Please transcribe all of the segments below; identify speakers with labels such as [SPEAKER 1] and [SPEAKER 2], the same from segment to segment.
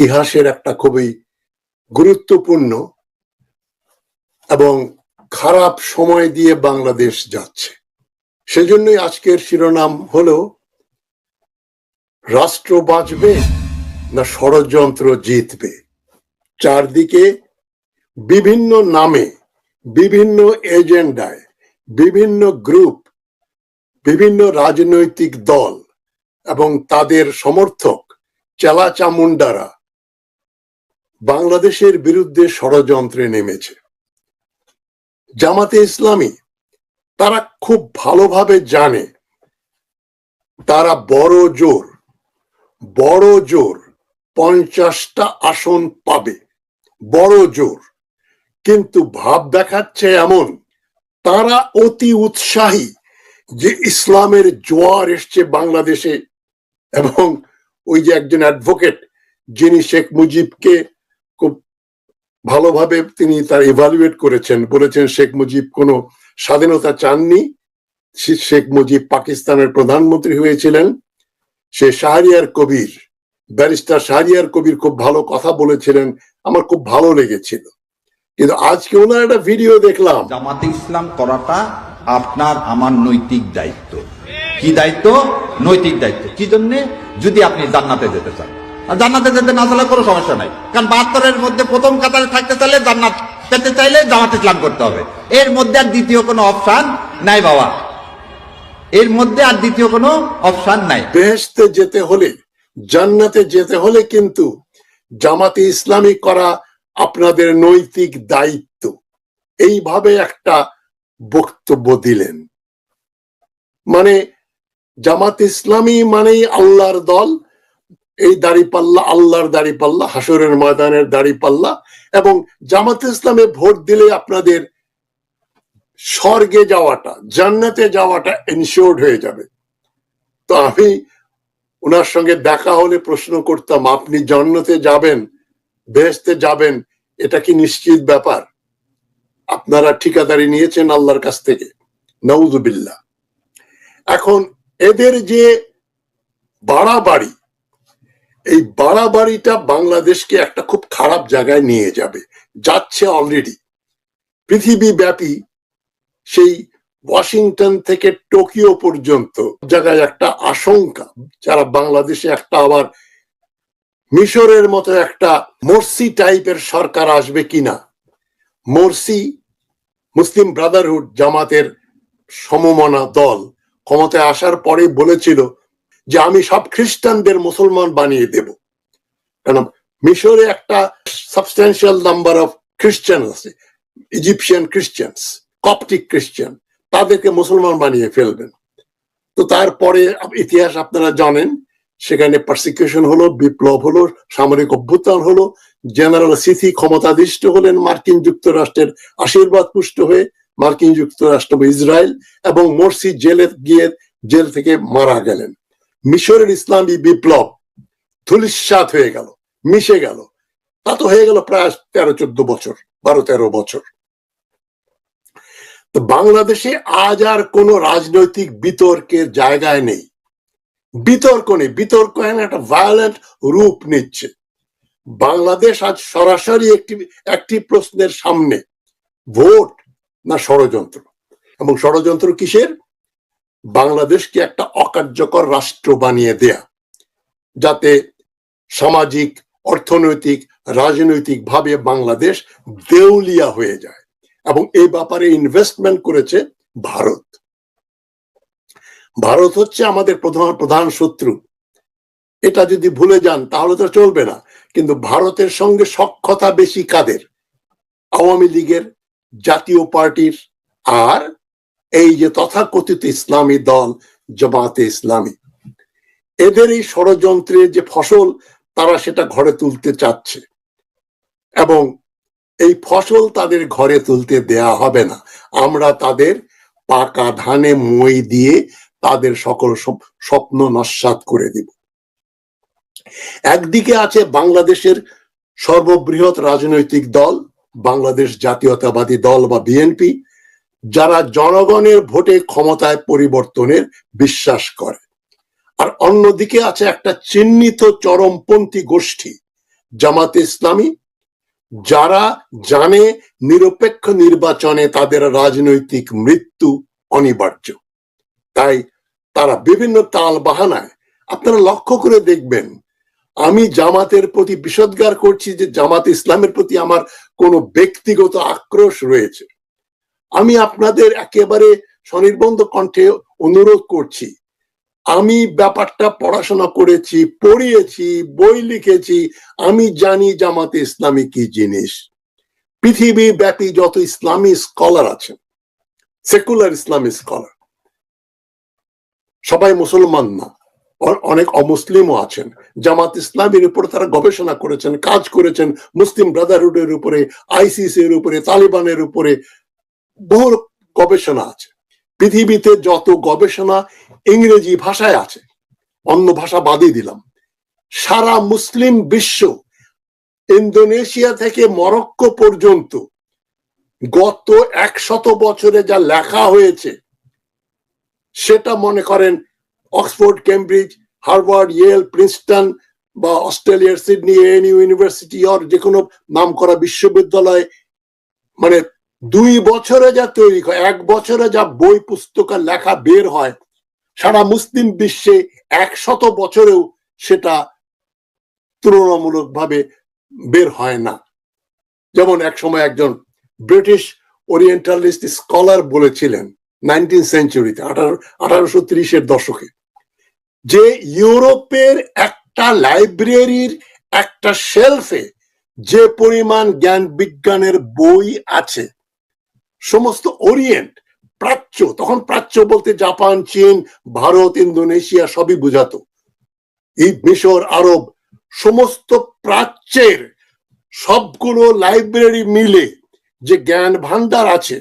[SPEAKER 1] ইতিহাসের একটা খুবই গুরুত্বপূর্ণ এবং খারাপ সময় দিয়ে বাংলাদেশ যাচ্ছে। সেজন্যই আজকের শিরোনাম হল, রাষ্ট্র বাঁচবে না ষড়যন্ত্র জিতবে? চারদিকে বিভিন্ন নামে, বিভিন্ন এজেন্ডায়, বিভিন্ন গ্রুপ, বিভিন্ন রাজনৈতিক দল এবং তাদের সমর্থক চেলা চামুন্ডারা বাংলাদেশের বিরুদ্ধে ষড়যন্ত্রে নেমেছে। জামাতে ইসলামী, তারা খুব ভালোভাবে জানে, তারা বড় জোর বড় জোর পঞ্চাশটা আসন পাবে, বড় জোর। কিন্তু ভাব দেখাচ্ছে এমন, তারা অতি উৎসাহী যে ইসলামের জোয়ার এসছে বাংলাদেশে এবং ওই যে একজন অ্যাডভোকেট যিনি শেখ মুজিবকে ভালোভাবে তিনি তার ইভালুয়েট করেছেন। বলেছেন শেখ মুজিব কোনো স্বাধীনতা চাননি। শেখ মুজিব পাকিস্তানের প্রধানমন্ত্রী হয়েছিলেন। সে শাহরিয়ার কবির, ব্যারিস্টার শাহরিয়ার কবির খুব ভালো কথা বলেছিলেন। আমার খুব ভালো লেগেছিল। কিন্তু আজকে ওনার একটা ভিডিও দেখলাম।
[SPEAKER 2] জামাতে ইসলাম করাটা আপনার, আমার নৈতিক দায়িত্ব। কি দায়িত্ব? নৈতিক দায়িত্ব। কি জন্যে? যদি আপনি জান্নাতে যেতে চান। জান্নাতে যেতে না চাইলে কোনো সমস্যা নাই। কারণ বাহাত্তরের মধ্যে প্রথম কাতারে থাকতে চাইলে জান্নাত পেতে চাইলে জামাত ইসলাম করতে হবে। এর মধ্যে আর দ্বিতীয় কোনো অপশন নাই বাবা। এর মধ্যে আর দ্বিতীয় কোনো অপশন নাই।
[SPEAKER 1] বেহেশতে যেতে হলে, জান্নাতে যেতে হলে কিন্তু জামাতে ইসলামী করা আপনাদের নৈতিক দায়িত্ব। এইভাবে একটা বক্তব্য দিলেন। মানে জামাত ইসলামী মানেই আল্লাহর দল এই দাড়িপাল্লা আল্লাহর দাড়িপাল্লা হাসরের ময়দানের দাড়িপাল্লা এবং জামাত ইসলামে ভোট দিলে আপনাদের স্বর্গে যাওয়াটা, জান্নাতে যাওয়াটা এনশিওর্ড হয়ে যাবে। তো আমি ওনার সঙ্গে দেখা হলে প্রশ্ন করতাম, আপনি জান্নাতে যাবেন বেহেস্তে যাবেন, এটা কি নিশ্চিত ব্যাপার? আপনারা ঠিকাদারি নিয়েছেন আল্লাহর কাছ থেকে। নউজুবিল্লাহ। এখন এদের যে বাড়াবাড়ি এই বাড়াবাড়িটা বাংলাদেশকে একটা খুব খারাপ জায়গায় নিয়ে যাবে, যাচ্ছে অলরেডি পৃথিবী ব্যাপী সেই ওয়াশিংটন থেকে টোকিও পর্যন্ত জায়গায় একটা আশঙ্কা, যারা বাংলাদেশে একটা আবার মিশরের মতো একটা মোরসি টাইপের সরকার আসবে কিনা? মোরসি মুসলিম ব্রাদারহুড জামাতের সমমনা দল ক্ষমতায় আসার পরে বলেছিল যে আমি সব খ্রিস্টানদের মুসলমান বানিয়ে দেব। কারণ মিশরে একটা সাবস্টেন্সিয়াল নাম্বার অফ খ্রিস্টান আছে ইজিপশিয়ান খ্রিস্টানস কপটিক খ্রিস্টান তাদেরকে মুসলমান বানিয়ে ফেলবেন। তো তারপরে ইতিহাস আপনারা জানেন, সেখানে পারসিকিউশন হলো, বিপ্লব হলো, সামরিক অভ্যুত্থান হলো জেনারেল সিথি ক্ষমতাধিষ্ঠ হলেন, মার্কিন যুক্তরাষ্ট্রের আশীর্বাদ পুষ্ট হয়ে মার্কিন যুক্তরাষ্ট্র, ইসরায়েল এবং মোরসি জেলে গিয়ে জেল থেকে মারা গেলেন। মিশরের ইসলামী বিপ্লব ধুলিস্বাত হয়ে গেল, মিশে গেল। তা তো হয়ে গেল প্রায় তেরো চোদ্দ বছর, বারো তেরো বছর। তো বাংলাদেশে আজ আর কোনো রাজনৈতিক বিতর্কের জায়গায় নেই। বিতর্ক নেই, বিতর্ক একটা ভায়োলেন্ট রূপ নিচ্ছে। বাংলাদেশ আজ সরাসরি একটি একটি প্রশ্নের সামনে, ভোট না ষড়যন্ত্র? এবং ষড়যন্ত্র কিসের? বাংলাদেশকে একটা অকার্যকর রাষ্ট্র বানিয়ে দেয়া, যাতে সামাজিক, অর্থনৈতিক রাজনৈতিক ভাবে বাংলাদেশ দেউলিয়া হয়ে যায় এবং এই ব্যাপারে ইনভেস্টমেন্ট করেছে ভারত। ভারত হচ্ছে আমাদের প্রধান প্রধান শত্রু। এটা যদি ভুলে যান, তাহলে তো চলবে না। কিন্তু ভারতের সঙ্গে সক্ষতা বেশি কাদের? আওয়ামী লীগের জাতীয় পার্টির আর এই যে তথাকথিত ইসলামী দল জামাতে ইসলামী, এদের এই ষড়যন্ত্রের যে ফসল, তারা সেটা ঘরে তুলতে চাচ্ছে। এবং এই ফসল তাদের ঘরে তুলতে দেয়া হবে না। আমরা তাদের পাকা ধানে মই দিয়ে তাদের সকল স্বপ্ন নস্বাত করে দিব। একদিকে আছে বাংলাদেশের সর্ববৃহৎ রাজনৈতিক দল, বাংলাদেশ জাতীয়তাবাদী দল বা বিএনপি যারা জনগণের ভোটে ক্ষমতায় পরিবর্তনের বিশ্বাস করে। আর অন্যদিকে আছে একটা চিহ্নিত চরমপন্থী গোষ্ঠী, জামাতে ইসলামী, যারা জানে নিরপেক্ষ নির্বাচনে তাদের রাজনৈতিক মৃত্যু অনিবার্য। তাই তারা বিভিন্ন তাল বাহানায়, আপনারা লক্ষ্য করে দেখবেন, আমি জামাতের প্রতি বিষদগার করছি যে জামাত ইসলামের প্রতি আমার কোনো ব্যক্তিগত আক্রোশ রয়েছে। আমি আপনাদের একেবারে স্বনির্বন্ধ কণ্ঠে অনুরোধ করছি। আমি ব্যাপারটা পড়াশোনা করেছি, পড়িয়েছি, বই লিখেছি, আমি জানি জামাতে ইসলামী কি জিনিস। পৃথিবী ব্যাপী যত ইসলামী স্কলার আছেন সেকুলার ইসলামী স্কলার, সবাই মুসলমান না অনেক অমুসলিমও আছেন। জামাত ইসলামের উপর তারা গবেষণা করেছেন, কাজ করেছেন, মুসলিম ব্রাদারহুডের উপরে আইসিসি এর উপরে, তালিবানের উপরে বহু গবেষণা আছে। পৃথিবীতে যত গবেষণা ইংরেজি ভাষায় আছে, অন্য ভাষা বাদই দিলাম। সারা মুসলিম বিশ্ব ইন্দোনেশিয়া থেকে মরক্কো পর্যন্ত গত একশত বছরে যা লেখা হয়েছে, সেটা মনে করেন Oxford, Cambridge, Harvard, Yale, Princeton বা অস্ট্রেলিয়ার সিডনি এন ইউনিভার্সিটি, অর যে কোনো নাম করা বিশ্ববিদ্যালয় মানে দুই বছরে যা তৈরি হয়, এক বছরে যা বই পুস্তক লেখা বের হয়, সারা মুসলিম বিশ্বে একশত বছরেও সেটা তুলনামূলকভাবে বের হয় না। যেমন এক সময় একজন ব্রিটিশ ওরিয়েন্টালিস্ট স্কলার বলেছিলেন নাইনটিন সেঞ্চুরিতে, আঠারো, আঠারোশো ত্রিশের দশকে, যে ইউরোপের একটা লাইব্রেরির একটা শেলফে যে পরিমাণ জ্ঞান বিজ্ঞানের বই আছে সমস্ত ওরিয়েন্ট প্রাচ্য, তখন প্রাচ্য বলতে জাপান, চীন, ভারত, ইন্দোনেশিয়া সবই বুঝাতো। এই মিশর, আরব, সমস্ত প্রাচ্যের সবগুলো লাইব্রেরি মিলে যে জ্ঞান ভান্ডার আছে,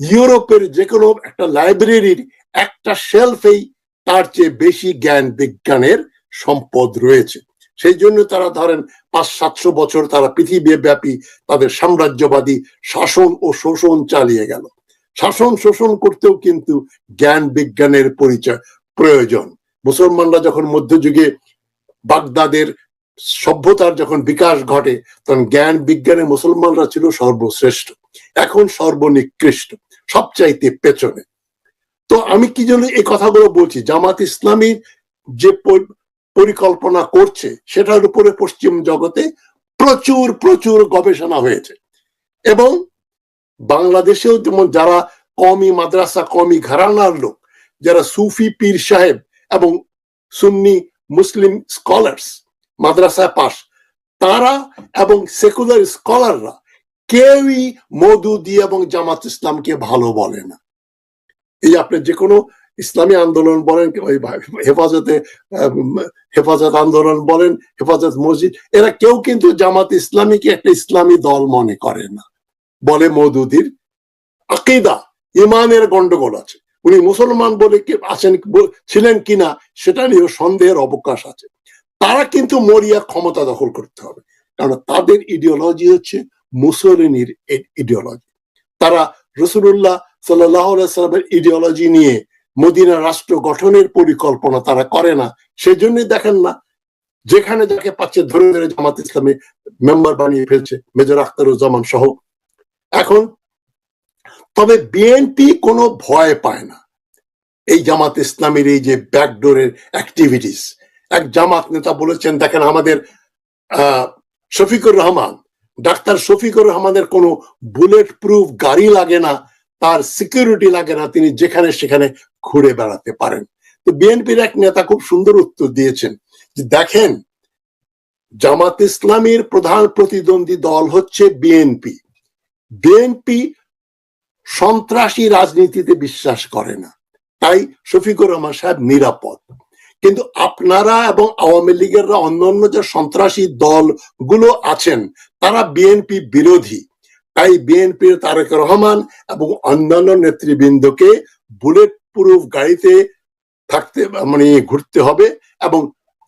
[SPEAKER 1] ইউরোপের যে কোনো একটা লাইব্রেরির একটা শেলফেই তার চেয়ে বেশি জ্ঞান বিজ্ঞানের সম্পদ রয়েছে। সেই জন্য তারা ধরেন পাঁচ, সাতশো বছর তারা পৃথিবী ব্যাপী তাদের সাম্রাজ্যবাদী শাসন ও শোষণ চালিয়ে গেল। শাসন, শোষণ করতেও কিন্তু জ্ঞান, বিজ্ঞানের পরিচয় প্রয়োজন। মুসলমানরা যখন মধ্যযুগে বাগদাদের সভ্যতার যখন বিকাশ ঘটে, তখন জ্ঞান, বিজ্ঞানে মুসলমানরা ছিল সর্বশ্রেষ্ঠ। এখন সর্বনিকৃষ্ট, সবচাইতে পেছনে। তো আমি কি জন্য এই কথাগুলো বলছি? জামাত ইসলামীর যে পরিকল্পনা করছে, সেটার উপরে পশ্চিম জগতে প্রচুর প্রচুর গবেষণা হয়েছে। এবং বাংলাদেশেও যেমন যারা কমি মাদ্রাসা, কমি ঘরানার লোক, যারা সুফি পীর সাহেব এবং সুন্নি মুসলিম স্কলার্স মাদ্রাসায় পাস তারা এবং সেকুলার স্কলাররা কেউই মধুদি এবং জামাত ইসলামকে ভালো বলে না। এই আপনি যে কোনো ইসলামী আন্দোলন বলেন ওই হেফাজতে হেফাজত আন্দোলন বলেন, হেফাজত মসজিদ, এরা কেউ কিন্তু জামাত ইসলামীকে একটা ইসলামী দল মনে করে না, বলে মৌদুদির আকিদা, ইমানের গন্ডগোল আছে। উনি মুসলমান বলে আছেন ছিলেন কিনা, সেটা নিয়েও সন্দেহের অবকাশ আছে। তারা কিন্তু মরিয়া ক্ষমতা দখল করতে হবে কারণ তাদের ইডিওলজি হচ্ছে মুসলিনীর ইডিওলজি তারা রসুল্লাহ সাল্লাহ সাল্লামের ইডিওলজি নিয়ে মদিনা রাষ্ট্র গঠনের পরিকল্পনা তারা করে না সেজন্য দেখেন না যেখানে যাকে পাচ্ছে ধরে ধরে জামাত ইসলামে মেম্বার বানিয়ে ফেলছে মেজর আখতারুজ্জামান সহ। এখন তবে বিএনপি কোনো ভয় পায় না। এই জামাত ইসলামের এই যে ব্যাকডোরের অ্যাক্টিভিটিস এক জামাত নেতা বলেছেন দেখেন আমাদের আহ, শফিকুর রহমান ডাক্তার শফিকুর রহমানের কোনো বুলেট প্রুফ গাড়ি লাগে না তার সিকিউরিটি লাগে না, তিনি যেখানে সেখানে ঘুরে বেড়াতে পারেন। তো বিএনপির এক নেতা খুব সুন্দর উত্তর দিয়েছেন যে, দেখেন, জামাত ইসলামীর প্রধান প্রতিদ্বন্দ্বী দল হচ্ছে বিএনপি। বিএনপি সন্ত্রাসী রাজনীতিতে বিশ্বাস করে না। তাই শফিকুর রহমান সাহেব নিরাপদ। কিন্তু আপনারা এবং আওয়ামী লীগেররা অন্যান্য যে সন্ত্রাসী দলগুলো আছেন, তারা বিএনপি বিরোধী। তাই বিএনপির তারেক রহমান এবং অন্যান্য নেতৃবৃন্দকে বুলেট প্রুফ গাড়িতে থাকতে মানে ঘুরতে হবে এবং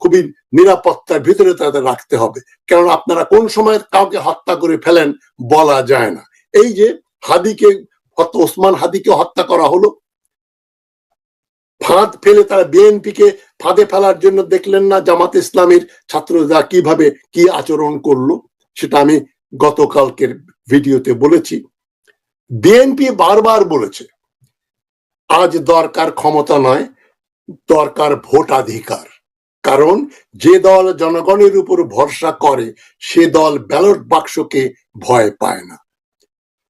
[SPEAKER 1] খুবই নিরাপত্তার ভিতরে তাদের রাখতে হবে। কারণ আপনারা কোন সময় কাউকে হত্যা করে ফেলেন বলা যায় না। এই যে হাদিকে ওসমান হাদিকে হত্যা করা হলো, ফাঁদ ফেলে তারা বিএনপিকে ফাঁদে ফেলার জন্য দেখলেন না জামাত ইসলামের ছাত্ররা কীভাবে কি আচরণ করল, সেটা আমি গতকালকের ভিডিওতে বলেছি বিএনপি বারবার বলেছে, আজ দরকার ক্ষমতা নয়, দরকার ভোটাধিকার। কারণ যে দল জনগণের উপর ভরসা করে, সে দল ব্যালট বাক্সকে ভয় পায় না।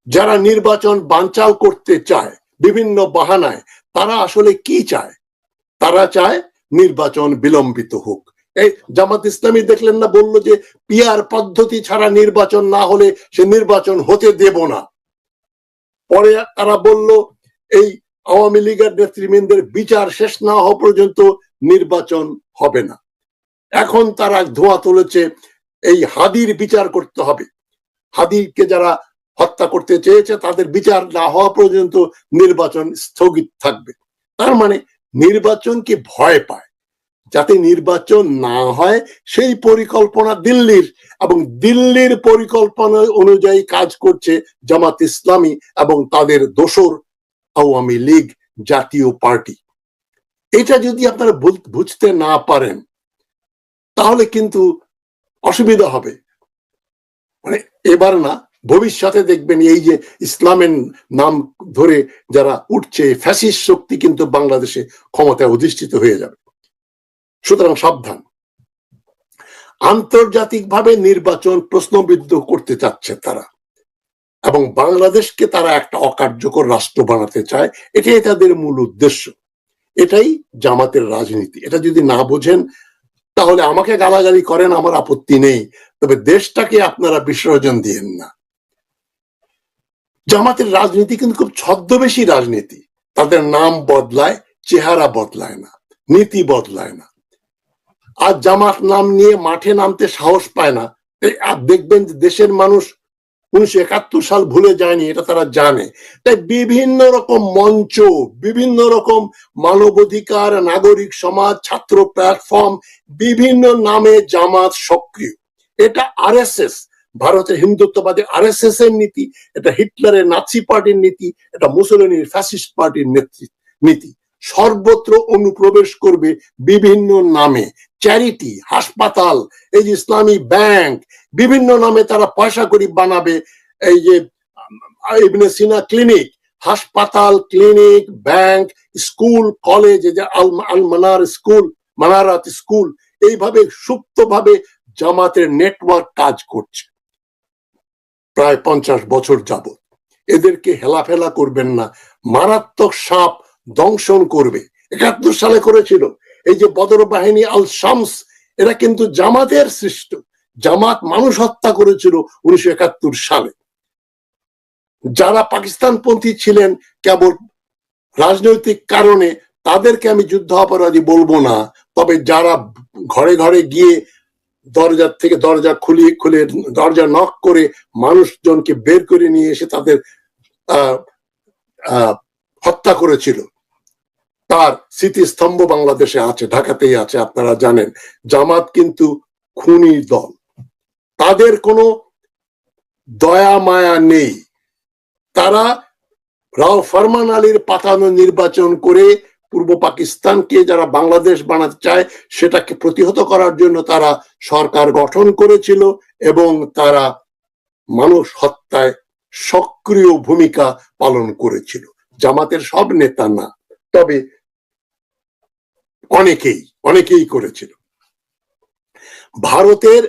[SPEAKER 1] যারা নির্বাচন বানচাল করতে চায়, বিভিন্ন বাহানায়, তারা আসলে কি চায়? তারা চায় নির্বাচন বিলম্বিত হোক। এই জামাত ইসলামী দেখলেন না, বলল যে পিয়ার পদ্ধতি ছাড়া নির্বাচন না হলে সে নির্বাচন হতে দেব না। পরে তারা বলল, এই আওয়ামী লীগের নেতৃবৃন্দের বিচার শেষ না হওয়া পর্যন্ত নির্বাচন হবে না। এখন তারা ধোঁয়া তুলেছে, এই হাদির বিচার করতে হবে। হাদিকে যারা হত্যা করতে চেয়েছে, তাদের বিচার না হওয়া পর্যন্ত নির্বাচন স্থগিত থাকবে। তার মানে নির্বাচনকে ভয় পায়? যাতে নির্বাচন না হয়, সেই পরিকল্পনা দিল্লির এবং দিল্লির পরিকল্পনা অনুযায়ী কাজ করছে জামাত ইসলামী এবং তাদের দোসর আওয়ামী লীগ জাতীয় পার্টি। এটা যদি আপনারা বুঝতে না পারেন, তাহলে কিন্তু অসুবিধা হবে। মানে এবার না, ভবিষ্যতে দেখবেন এই যে ইসলামের নাম ধরে যারা উঠছে, ফ্যাসিস্ট শক্তি কিন্তু বাংলাদেশে ক্ষমতায় অধিষ্ঠিত হয়ে যাবে। সুতরাং সাবধান। আন্তর্জাতিকভাবে নির্বাচন প্রশ্নবিদ্ধ করতে চাচ্ছে তারা এবং বাংলাদেশকে তারা একটা অকার্যকর রাষ্ট্র বানাতে চায়, এটাই তাদের মূল উদ্দেশ্য। এটাই জামাতের রাজনীতি। এটা যদি না বোঝেন, তাহলে আমাকে গালাগালি করেন, আমার আপত্তি নেই। তবে দেশটাকে আপনারা বিসর্জন দিয়েন না। জামাতের রাজনীতি কিন্তু খুব ছদ্মবেশী রাজনীতি। তাদের নাম বদলায়, চেহারা বদলায় না, নীতি বদলায় না। আর জামাত নাম নিয়ে মাঠে নামতে সাহস পায় না। আর দেখবেন যে দেশের মানুষ উনিশশো একাত্তর সাল ভুলে যায়নি, এটা তারা জানে। তাই বিভিন্ন রকম মঞ্চ, বিভিন্ন রকম মানবাধিকার, নাগরিক সমাজ, ছাত্র প্ল্যাটফর্ম বিভিন্ন নামে জামাত সক্রিয়। এটা আরএসএস, ভারতের হিন্দুত্ববাদী আরএসএস এর নীতি, এটা হিটলারের নাৎসি পার্টির নীতি, এটা মুসলিনীর ফ্যাসিস্ট পার্টির নেতৃ নীতি সর্বত্র অনুপ্রবেশ করবে বিভিন্ন নামে। চ্যারিটি হাসপাতাল, এই যে ইসলামী ব্যাংক, বিভিন্ন নামে তারা পয়সা করি বানাবে, এই যে ইবনে সিনা ক্লিনিক, হাসপাতাল, ক্লিনিক, ব্যাংক, স্কুল, কলেজ, এই যে আল মানার স্কুল, মানারাত স্কুল, এইভাবে সুপ্তভাবে জামাতের নেটওয়ার্ক কাজ করছে। প্রায় পঞ্চাশ বছর যাবত এদেরকে হেলাফেলা করবেন না। মারাত্মক সাপ দংশন করবে। একাত্তর সালে করেছিল। এই যে বদর বাহিনী আল শামস এরা কিন্তু জামাতের সৃষ্ট। জামাত মানুষ হত্যা করেছিল উনিশশো একাত্তর সালে। যারা পাকিস্তানপন্থী ছিলেন, কেবল রাজনৈতিক কারণে তাদেরকে আমি যুদ্ধ অপরাধী বলব না, তবে যারা ঘরে ঘরে গিয়ে দরজার থেকে দরজা খুলিয়ে খুলে দরজা নক করে মানুষজনকে বের করে নিয়ে এসে তাদের হত্যা করেছিল। তার স্মৃতিস্তম্ভ বাংলাদেশে আছে, ঢাকাতেই আছে, আপনারা জানেন। জামাত কিন্তু খুনি দল। তাদের কোনো দয়া, মায়া নেই। তারা রাও ফরমান আলীর পাতানো নির্বাচন করে পূর্ব পাকিস্তানকে যারা বাংলাদেশ বানাতে চায়, সেটাকে প্রতিহত করার জন্য তারা সরকার গঠন করেছিল এবং তারা মানুষ হত্যায় সক্রিয় ভূমিকা পালন করেছিল। জামাতের সব নেতা না। তবে অনেকেই অনেকেই করেছিল। ভারতের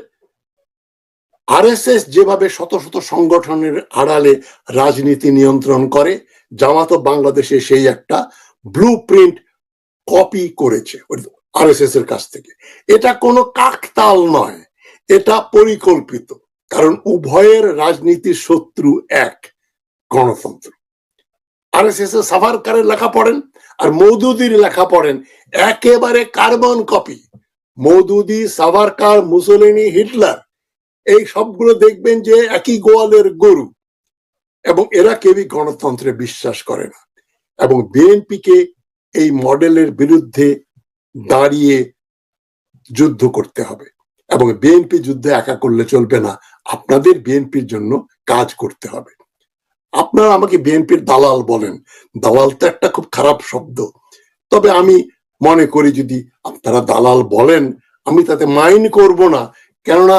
[SPEAKER 1] আরএসএস যেভাবে শত শত সংগঠনের আড়ালে রাজনীতি নিয়ন্ত্রণ করে জামাতও বাংলাদেশে সেই একটা ব্লু প্রিন্ট কপি করেছে আরএসএস এর কাছ থেকে। এটা কোনো কাকতাল নয়, এটা পরিকল্পিত, কারণ উভয়ের রাজনীতির শত্রু এক, গণতন্ত্র। আরএসএস এর সাভারকারের লেখা পড়েন আর মৌদুদির লেখা পড়েন। একেবারে carbon copy. Maududi Savarkar Mussolini, Hitler, এই সবগুলো দেখবেন যে একই গোয়ালের গরু। এবং এরা কেউই গণতন্ত্রে বিশ্বাস করে না। এবং বিএনপিকে এই মডেলের বিরুদ্ধে দাঁড়িয়ে যুদ্ধ করতে হবে। এবং বিএনপি যুদ্ধে একা করলে চলবে না। আপনাদের বিএনপির জন্য কাজ করতে হবে। আপনারা আমাকে বিএনপির দালাল বলেন। দালাল তো একটা খুব খারাপ শব্দ। তবে আমি মনে করি যদি আপনারা দালাল বলেন, আমি তাতে মাইন্ড করব না। কেননা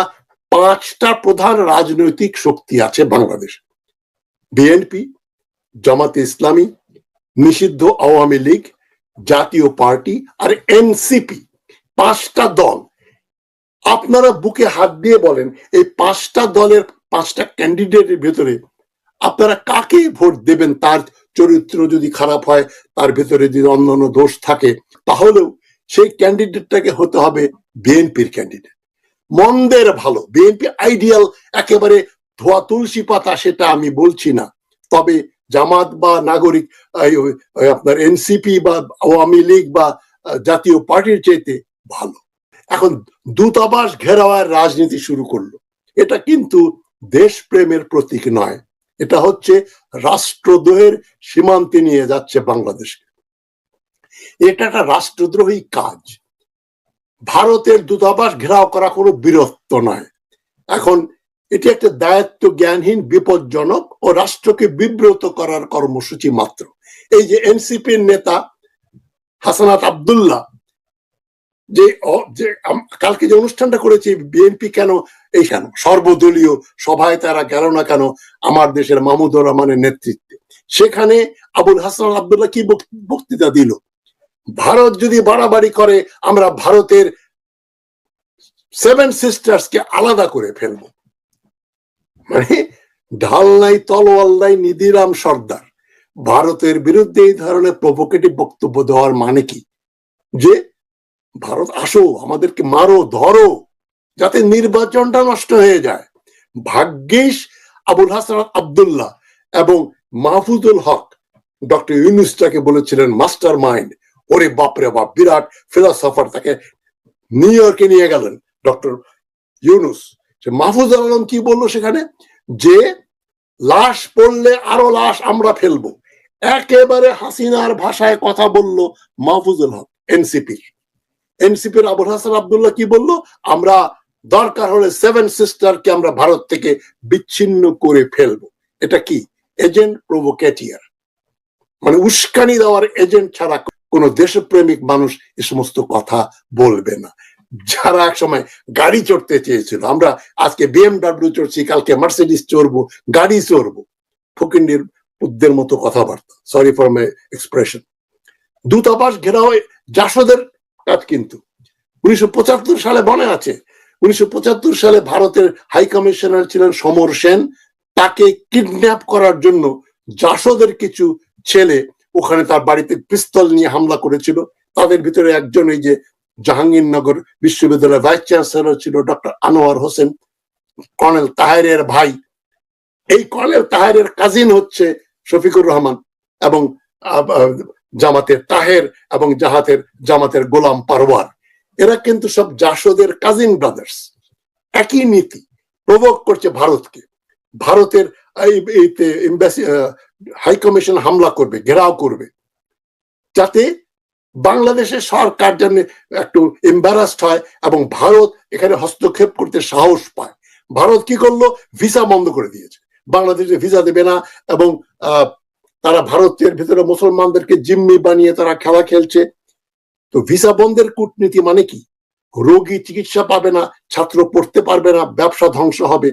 [SPEAKER 1] পাঁচটা প্রধান রাজনৈতিক শক্তি আছে বাংলাদেশ। বিএনপি, জামাতে ইসলামী, নিষিদ্ধ আওয়ামী লীগ, জাতীয় পার্টি আর এনসিপি। পাঁচটা দল। আপনারা বুকে হাত দিয়ে বলেন, এই পাঁচটা দলের পাঁচটা ক্যান্ডিডেটের ভেতরে আপনারা কাকে ভোট দেবেন? তার চরিত্র যদি খারাপ হয়, তার ভেতরে যদি অন্যান্য দোষ থাকে, তাহলেও সেই ক্যান্ডিডেটটাকে হতে হবে বিএনপির ক্যান্ডিডেট মন্দের ভালো। বিএনপি আইডিয়াল একেবারে ধোয়া তুলসী পাতা সেটা আমি বলছি না। তবে জামাত বা নাগরিক আপনার এনসিপি বা আওয়ামী লীগ বা জাতীয় পার্টির চাইতে ভালো। এখন দূতাবাস ঘেরাওয়ার রাজনীতি শুরু করল। এটা কিন্তু দেশপ্রেমের প্রতীক নয়। এটা হচ্ছে রাষ্ট্রদ্রোহের সীমান্তে নিয়ে যাচ্ছে বাংলাদেশকে। এটা একটা রাষ্ট্রদ্রোহী কাজ। ভারতের দূতাবাস ঘেরাও করা কোনো বীরত্ব নয়। এখন এটি একটা দায়িত্ব জ্ঞানহীন বিপজ্জনক ও রাষ্ট্রকে বিব্রত করার কর্মসূচি মাত্র। এই যে এনসিপির নেতা হাসানাত আব্দুল্লাহ, যে কালকে যে অনুষ্ঠানটা করেছে, বিএনপি কেন এই কেন? সর্বদলীয় সভায় তারা গেল না কেন? আমার দেশের মাহমুদুর রহমানের নেতৃত্বে। সেখানে আবুল হাসান আব্দুল্লাহ কি বক্তৃতা দিল? ভারত যদি বাড়াবাড়ি করে, আমরা ভারতের সেভেন সিস্টার্স কে আলাদা করে ফেলব। মানে ঢাল নাই, তলোয়াল নাই, নিধিরাম সর্দার। ভারতের বিরুদ্ধে এই ধরনের প্রভোকেটিভ বক্তব্য দেওয়ার মানে কি? যে, ভারত আসো, আমাদেরকে মারো, ধরো। যাতে নির্বাচনটা নষ্ট হয়ে যায়। ভাগ্যিস আবুল হাসান আব্দুল্লাহ এবং মাহফুজুল হক ডক্টর ইউনুসটাকে বলেছিলেন মাস্টার মাইন্ড ওরে বাপরে বাপ, বিরাট ফিলসফার তাকে নিউ ইয়র্কে নিয়ে গেলেন ডক্টর ইউনুস। সে মাহফুজুল আলম কি বলল সেখানে? যে লাশ পড়লে আরও লাশ আমরা ফেলব। একেবারে হাসিনার ভাষায় কথা বলল মাহফুজুল হক এনসিপি এনসিপির আবুল হাসান আবদুল্লাহ কি বলল? আমরা দরকার হলে সেভেন সিস্টারকে আমরা ভারত থেকে বিচ্ছিন্ন করে ফেলব। এটা কি? এজেন্ট প্রভোকেটিয়ার মানে উস্কানি দেওয়ার এজেন্ট ছাড়া কোন দেশপ্রেমিক মানুষ এ সমস্ত কথা বলবে না। যারা এক সময় গাড়ি চড়তে চেয়েছিল, আমরা আজকে বিএমডাব্লিউ চড়ছি, কালকে মার্সিডিস চড়বো, গাড়ি চড়বো। ফকিন্ডির পুদ্দের মতো কথাবার্তা। সরি ফর মাই এক্সপ্রেশন দূতাবাস ঘেরাও জাসদের কাজ কিন্তু। উনিশশো পঁচাত্তর সালে মনে আছে। উনিশশো পঁচাত্তর সালে ভারতের হাই কমিশনার ছিলেন সমর সেন। তাকে কিডন্যাপ করার জন্য জাসদের কিছু ছেলে ওখানে তার বাড়িতে পিস্তল নিয়ে হামলা করেছিল। তাদের ভিতরে একজন এই যে জাহাঙ্গীরনগর বিশ্ববিদ্যালয়ের ভাইস চ্যান্সেলর ছিল ডক্টর আনোয়ার হোসেন। কর্নেল তাহেরের ভাই। এই কর্নেল তাহেরের কাজিন হচ্ছে শফিকুর রহমান এবং জামাতের তাহের এবং জাহাতের, জামাতের গোলাম পারওয়ার। এরা কিন্তু সব জাসদের কাজিন ব্রাদার্স একই নীতি প্রভোগ করছে ভারতকে। ভারতের হাই কমিশন হামলা করবে, ঘেরাও করবে। যাতে বাংলাদেশের সরকার যেন একটু এম্বারাসড হয় এবং ভারত এখানে হস্তক্ষেপ করতে সাহস পায়। ভারত কি করল? ভিসা বন্ধ করে দিয়েছে। বাংলাদেশে ভিসা দেবে না এবং তারা ভারতের ভিতরে মুসলমানদেরকে জিম্মি বানিয়ে তারা খেলা খেলছে। তো ভিসা বন্ধের কূটনীতি মানে কি? রোগী চিকিৎসা পাবে না, ছাত্র পড়তে পারবে না, ব্যবসা ধ্বংস হবে।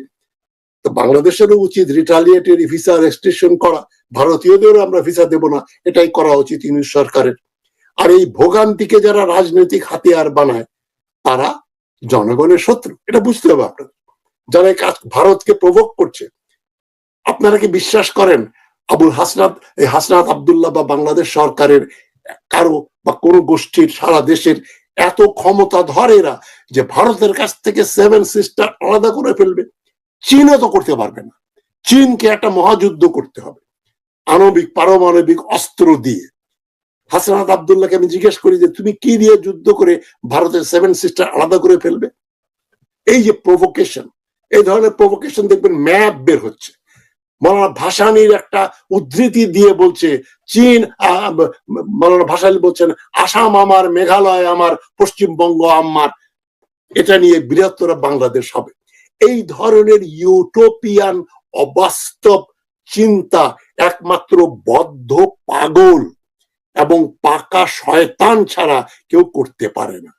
[SPEAKER 1] তো বাংলাদেশেরও উচিত রিটালিয়েটরি ভিসা রেস্ট্রিকশন করা। ভারতীয়দেরও আমরা ভিসা দেব না, এটাই করা উচিত ইউনিশ সরকারের। আর এই ভোগান্তিকে যারা রাজনৈতিক হাতিয়ার বানায়, তারা জনগণের শত্রু। এটা বুঝতে হবে আপনাদের। যারা কাজ ভারতকে প্রভোগ করছে, আপনারা কি বিশ্বাস করেন আবুল হাসনাত, এই হাসনাত আবদুল্লাহ বা বাংলাদেশ সরকারের কারও বা কোনো গোষ্ঠীর, সারা দেশের এত ক্ষমতা ধরে এরা যে ভারতের কাছ থেকে সেভেন সিস্টার আলাদা করে ফেলবে। চীনও তো করতে পারবে না। চীনকে একটা মহাযুদ্ধ করতে হবে। আণবিক, পারমাণবিক অস্ত্র দিয়ে। হাসনাত আব্দুল্লাহকে আমি জিজ্ঞেস করি যে, তুমি কি দিয়ে যুদ্ধ করে ভারতের সেভেন সিস্টার আলাদা করে ফেলবে? এই যে প্রভোকেশন এই ধরনের প্রভোকেশন দেখবেন ম্যাপ বের হচ্ছে। মৌলানা ভাসানির একটা উদ্ধৃতি দিয়ে বলছে, চীন মৌলানা ভাসানি বলছেন, আসাম আমার, মেঘালয় আমার, পশ্চিমবঙ্গ আমার। এটা নিয়ে বৃহত্তর বাংলাদেশ হবে। এই ধরনের ইউটোপিয়ান অবাস্তব চিন্তা একমাত্র বদ্ধ পাগল এবং পাকা শয়তান ছাড়া কেউ করতে পারে না।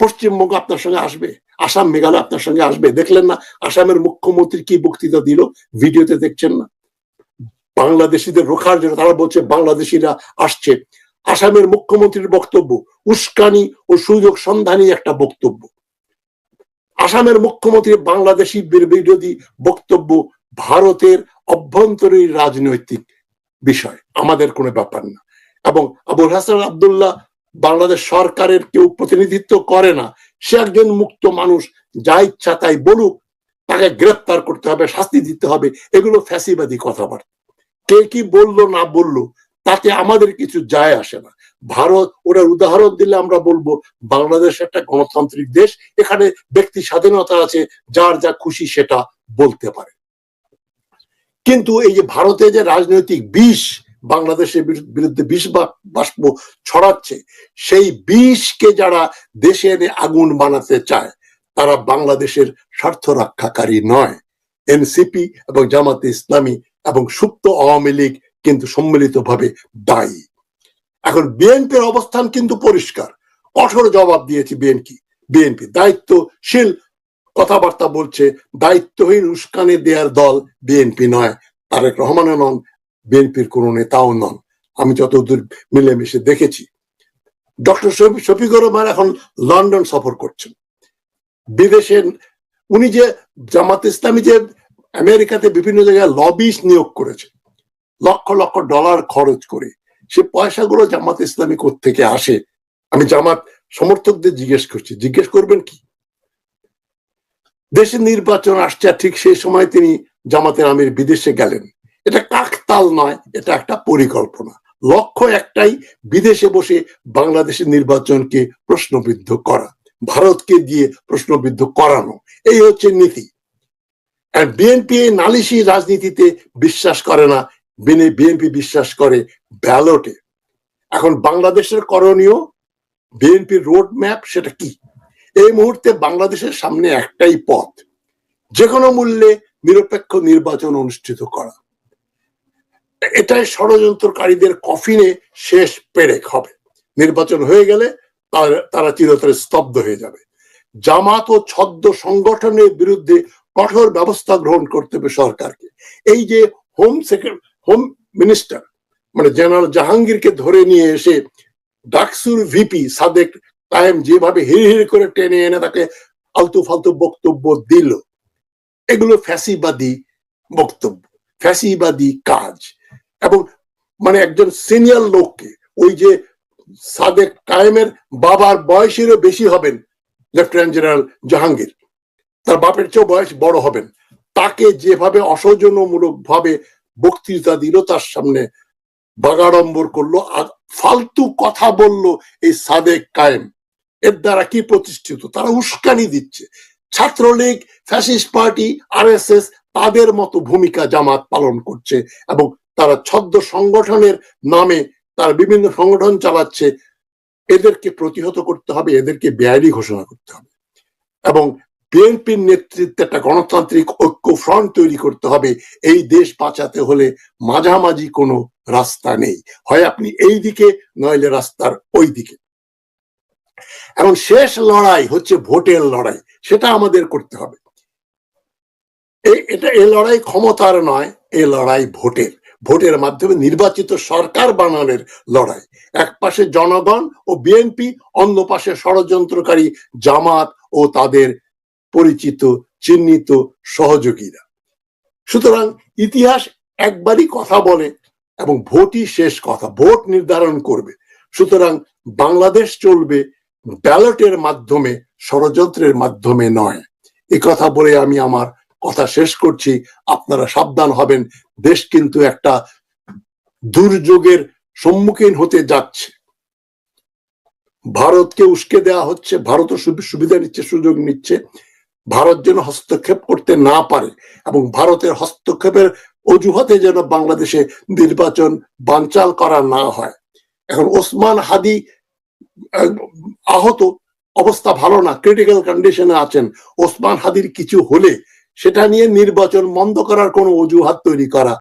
[SPEAKER 1] পশ্চিমবঙ্গ আপনার সঙ্গে আসবে? আসাম মেঘালয় আপনার সঙ্গে আসবে। দেখলেন না, আসামের মুখ্যমন্ত্রী কি বক্তৃতা দিল? ভিডিওতে দেখছেন না। বাংলাদেশিদের রোখার জন্য তারা বলছে, বাংলাদেশিরা আসছে। আসামের মুখ্যমন্ত্রীর বক্তব্য, উস্কানি ও সুযোগ সন্ধানী একটা বক্তব্য। আসামের মুখ্যমন্ত্রী বাংলাদেশি বিরোধী বক্তব্য, ভারতের অভ্যন্তরীণ রাজনৈতিক বিষয়। আমাদের কোনো ব্যাপার না। এবং আবুল হাসান আবদুল্লাহ, বাংলাদেশ সরকারের কেউ প্রতিনিধিত্ব করে না। সে একজন মুক্ত মানুষ, যা ইচ্ছা তাই বলুক, তাকে গ্রেপ্তার করতে হবে, শাস্তি দিতে হবে। এগুলো ফ্যাসিবাদী কথাবার্তা। কে কি বলল, না বলল, তাতে আমাদের কিছু যায় আসে না। ভারত, ওটার উদাহরণ দিলে আমরা বলব, বাংলাদেশ একটা গণতান্ত্রিক দেশ, এখানে ব্যক্তি স্বাধীনতা আছে, যার যা খুশি সেটা বলতে পারে। কিন্তু এই যে ভারতে যে রাজনৈতিক বিষ বাংলাদেশের বিরুদ্ধে বিষ বাষ্প ছড়াচ্ছে, সেই বিষকে যারা দেশে এনে আগুন বানাতে চায়, তারা বাংলাদেশের স্বার্থ রক্ষাকারী নয়। এনসিপি এবং জামাতে ইসলামী এবং সুপ্ত আওয়ামী লীগ কিন্তু সম্মিলিতভাবে দায়ী। এখন বিএনপির অবস্থান কিন্তু পরিষ্কার। কঠোর জবাব দিয়েছে বিএনপি। বিএনপি দায়িত্বশীল, কথাবার্তা বলছে, দায়িত্বহীন উস্কানি দেওয়ার দল বিএনপি নয়। তারেক রহমানও নন বিএনপির কোন নেতাও নন। আমি যতদূর মিলেমিশে দেখেছি। ডক্টর শফিকুর রহমান এখন লন্ডন সফর করছেন। বিদেশে উনি যে জামাত ইসলামী যে আমেরিকাতে বিভিন্ন জায়গায় লবিস নিয়োগ করেছে, লক্ষ লক্ষ ডলার খরচ করে, সে পয়সাগুলো জামাত ইসলামী থেকে আসে? আমি জামাত সমর্থকদের জিজ্ঞেস করছি। জিজ্ঞেস করবেন কি? দেশের নির্বাচন আসছে ঠিক সেই সময় তিনি জামাতের আমির বিদেশে গেলেন। এটা কাকতাল নয়, এটা একটা পরিকল্পনা। লক্ষ্য একটাই, বিদেশে বসে বাংলাদেশের নির্বাচনকে প্রশ্নবিদ্ধ করা, ভারতকে দিয়ে প্রশ্নবিদ্ধ করানো। এই হচ্ছে নীতি। বিএনপি নালিশি রাজনীতিতে বিশ্বাস করে না বিএনপি বিশ্বাস করে ব্যালটে। এখন বাংলাদেশের করণীয়, বিএনপির রোড ম্যাপ সেটা কি? এই মুহূর্তে বাংলাদেশের সামনে একটাই পথ যে কোনো মূল্যে নিরপেক্ষ নির্বাচন অনুষ্ঠিত করা। এটাই ষড়যন্ত্রকারীদের কফিনে শেষ পেরেক হবে। নির্বাচন হয়ে গেলে তারা চিরতরে স্তব্ধ হয়ে যাবে। জামাত ও ছদ্ম সংগঠনের বিরুদ্ধে কঠোর ব্যবস্থা গ্রহণ করতে হবে সরকারকে। এই যে হোম হোম মিনিস্টার মানে জেনারেল জাহাঙ্গীরকে ধরে নিয়ে এসে ডাকসুর ভিপি সাদেক কায়েম যেভাবে হিড় করে টেনে এনে তাকে আলতু ফালতু বক্তব্য দিল, এগুলো ফ্যাসিবাদী বক্তব্য। ফ্যাসিবাদী কাজ। এবং মানে একজন সিনিয়র লোককে, ওই যে সাদেক কায়েমের বাবার বয়সেরও বেশি হবেন লেফটেন্যান্ট জেনারেল জাহাঙ্গীর। তার বাপের চেয়েও বয়স বড় হবেন। তাকে যেভাবে অসৌজন্যমূলক ভাবে বক্তৃতা দিল, তার সামনে বাগাড়ম্বর করল, আর ফালতু কথা বলল এই সাদেক কায়েম। এর দ্বারা কি প্রতিষ্ঠিত? তারা উস্কানি দিচ্ছে। ছাত্রলীগ, ফ্যাসিস্ট পার্টি, আরএসএস তাদের মতো ভূমিকা জামাত পালন করছে এবং তারা ছদ্ম সংগঠনের নামে তারা বিভিন্ন সংগঠন চালাচ্ছে। এদেরকে প্রতিহত করতে হবে, এদেরকে বেআইনি ঘোষণা করতে হবে এবং বিএনপির নেতৃত্বে একটা গণতান্ত্রিক ঐক্য ফ্রন্ট তৈরি করতে হবে। এই দেশ বাঁচাতে হলে মাঝামাঝি কোনো রাস্তা নেই। হয় আপনি এই দিকে, নইলে রাস্তার ওই দিকে। এখন শেষ লড়াই হচ্ছে ভোটের লড়াই, সেটা আমাদের করতে হবে। এটা এই লড়াই ক্ষমতার নয়, এই লড়াই ভোটের। ভোটের মাধ্যমে নির্বাচিত সরকার বানানোর লড়াই। এক পাশে জনগণ ও বিএনপি, অন্য পাশে ষড়যন্ত্রকারী জামাত ও তাদের পরিচিত, চিহ্নিত সহযোগীরা। সুতরাং ইতিহাস একবারই কথা বলে এবং ভোটই শেষ কথা, ভোট নির্ধারণ করবে। সুতরাং বাংলাদেশ চলবে ব্যালটের মাধ্যমে, ষড়যন্ত্রের মাধ্যমে নয়। এ কথা বলে আমি আমার কথা শেষ করছি। আপনারা সাবধান হবেন। দেশ কিন্তু একটা দুর্যোগের সম্মুখীন হতে যাচ্ছে। ভারতকে উস্কে দেওয়া হচ্ছে। ভারতও সুবিধা নিচ্ছে, সুযোগ নিচ্ছে। ভারত যেন হস্তক্ষেপ করতে না পারে এবং ভারতের হস্তক্ষেপের অজুহাতে যেন বাংলাদেশে নির্বাচন বানচাল করা না হয়। এখন ওসমান হাদি আহত অবস্থা ভালো না। ক্রিটিক্যাল কন্ডিশনে আছেন। ওসমান হাদির কিছু হলে সেটা নিয়ে নির্বাচন বন্ধ করার কোনো অজুহাত তৈরি করা।